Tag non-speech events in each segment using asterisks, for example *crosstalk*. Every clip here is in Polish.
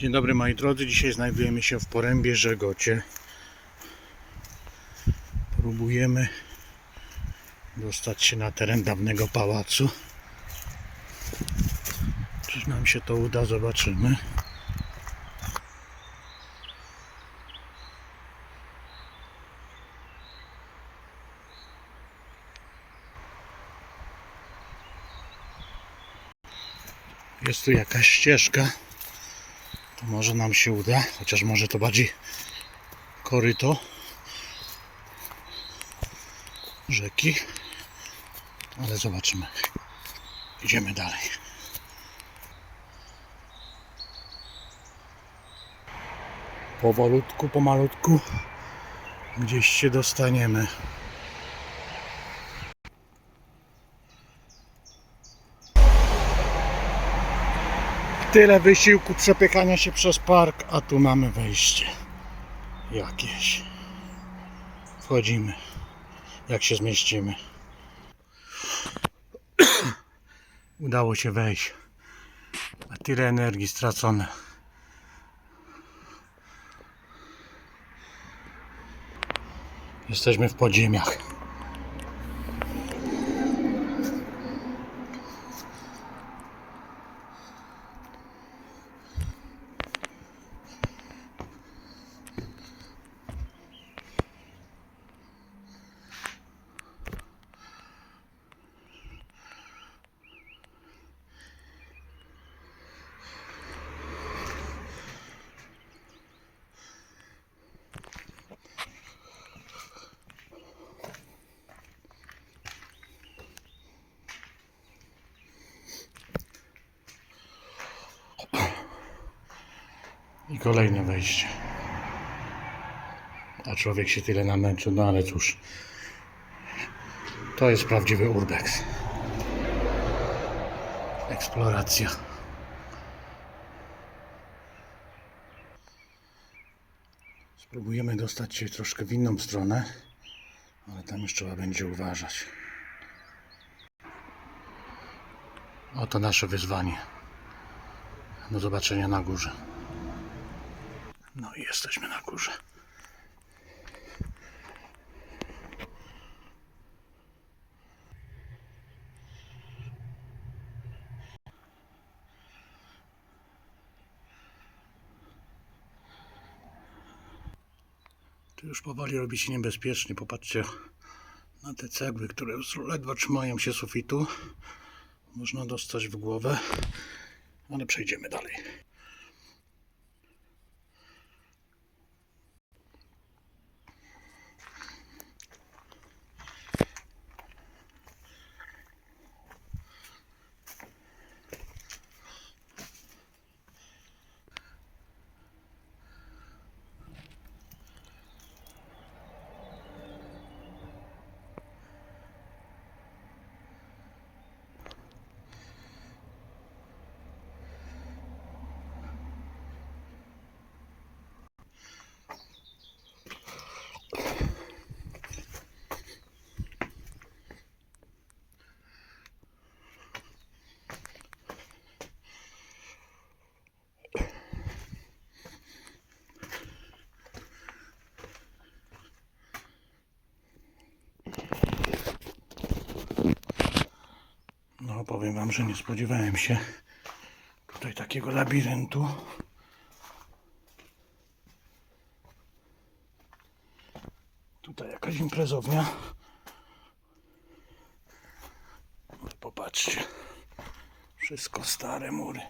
Dzień dobry moi drodzy, dzisiaj znajdujemy się w porębie Żegocie. Próbujemy dostać się na teren dawnego pałacu. Czy nam się to uda, zobaczymy. Jest tu jakaś ścieżka. To może nam się uda, chociaż może to bardziej koryto rzeki. Ale zobaczymy. Idziemy dalej. Powolutku, pomalutku gdzieś się dostaniemy. Tyle wysiłku przepychania się przez park, a tu mamy wejście. Jakieś. Wchodzimy. Jak się zmieścimy. *clears throat* Udało się wejść. A tyle energii stracone. Jesteśmy w podziemiach. Kolejne wejście. A człowiek się tyle namęczył, no ale cóż. To jest prawdziwy urbex. Eksploracja. Spróbujemy dostać się troszkę w inną stronę, ale tam już trzeba będzie uważać. Oto nasze wyzwanie. Do zobaczenia na górze. No i jesteśmy na górze. Tu już powoli robi się niebezpiecznie. Popatrzcie na te cegły, które już ledwo trzymają się sufitu. Można dostać w głowę, ale przejdziemy dalej. Powiem Wam, że nie spodziewałem się tutaj takiego labiryntu. Tutaj jakaś imprezownia. Popatrzcie, wszystko stare mury.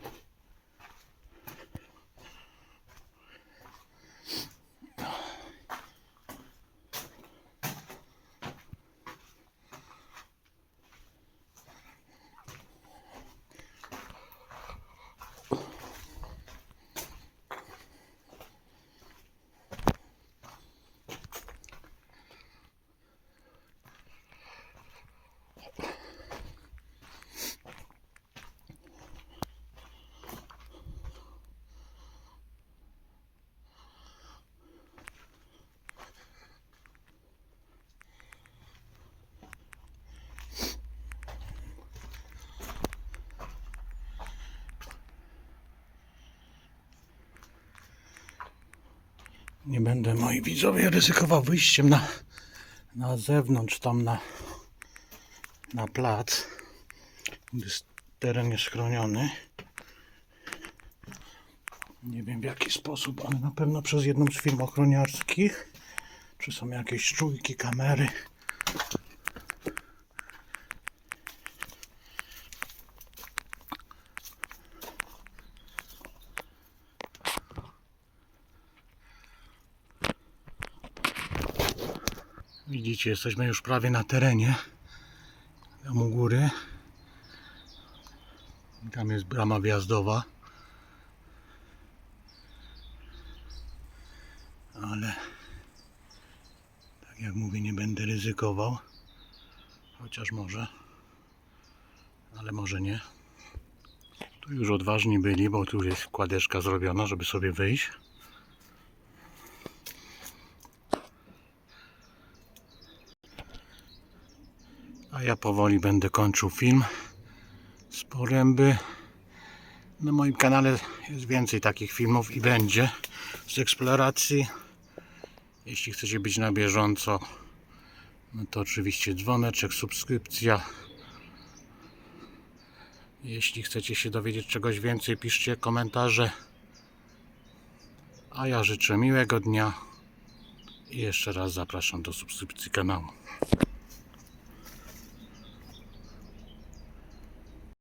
Nie będę, moi widzowie, ryzykował wyjściem na, na zewnątrz, tam na, na plac, gdy jest teren jest chroniony. Nie wiem w jaki sposób, ale na pewno przez jedną z firm ochroniarskich. Czy są jakieś czujki, kamery. Widzicie, jesteśmy już prawie na terenie. Tam u góry. Tam jest brama wjazdowa. Ale tak jak mówię, nie będę ryzykował. Chociaż może. Ale może nie. Tu już odważni byli, bo tu jest kładeczka zrobiona, żeby sobie wyjść. A ja powoli będę kończył film z poręby. Na moim kanale jest więcej takich filmów i będzie z eksploracji. Jeśli chcecie być na bieżąco, no to oczywiście dzwoneczek, subskrypcja. Jeśli chcecie się dowiedzieć czegoś więcej, piszcie komentarze. A ja życzę miłego dnia i jeszcze raz zapraszam do subskrypcji kanału.